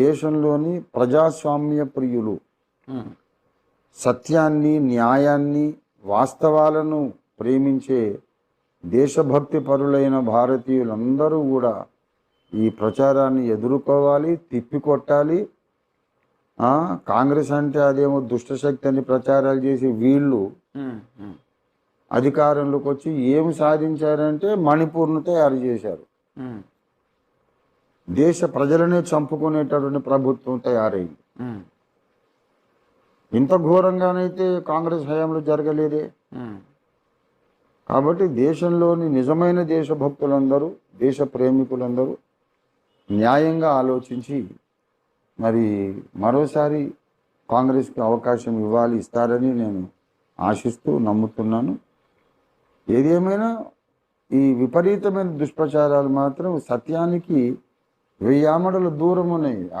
దేశంలోని ప్రజాస్వామ్య ప్రియులు సత్యాన్ని న్యాయాన్ని వాస్తవాలను ప్రేమించే దేశభక్తి పరులైన భారతీయులందరూ కూడా ఈ ప్రచారాన్ని ఎదుర్కోవాలి తిప్పికొట్టాలి. కాంగ్రెస్ అంటే అదేమో దుష్టశక్తి అని ప్రచారాలు చేసి వీళ్ళు. అధికారంలోకి వచ్చి ఏం సాధించారంటే మణిపూర్ను తయారు చేశారు. దేశ ప్రజలనే చంపుకునేటటువంటి ప్రభుత్వం తయారైంది. ఇంత ఘోరంగానైతే కాంగ్రెస్ హయాంలో జరగలేదే. కాబట్టి దేశంలోని నిజమైన దేశభక్తులందరూ దేశ ప్రేమికులందరూ న్యాయంగా ఆలోచించి మరి మరోసారి కాంగ్రెస్కి అవకాశం ఇవ్వాలి ఇస్తారని నేను ఆశిస్తూ నమ్ముతున్నాను. ఏది ఏమైనా ఈ విపరీతమైన దుష్ప్రచారాలు మాత్రం సత్యానికి వెయ్యి ఆమడలు దూరమునై ఉన్నాయి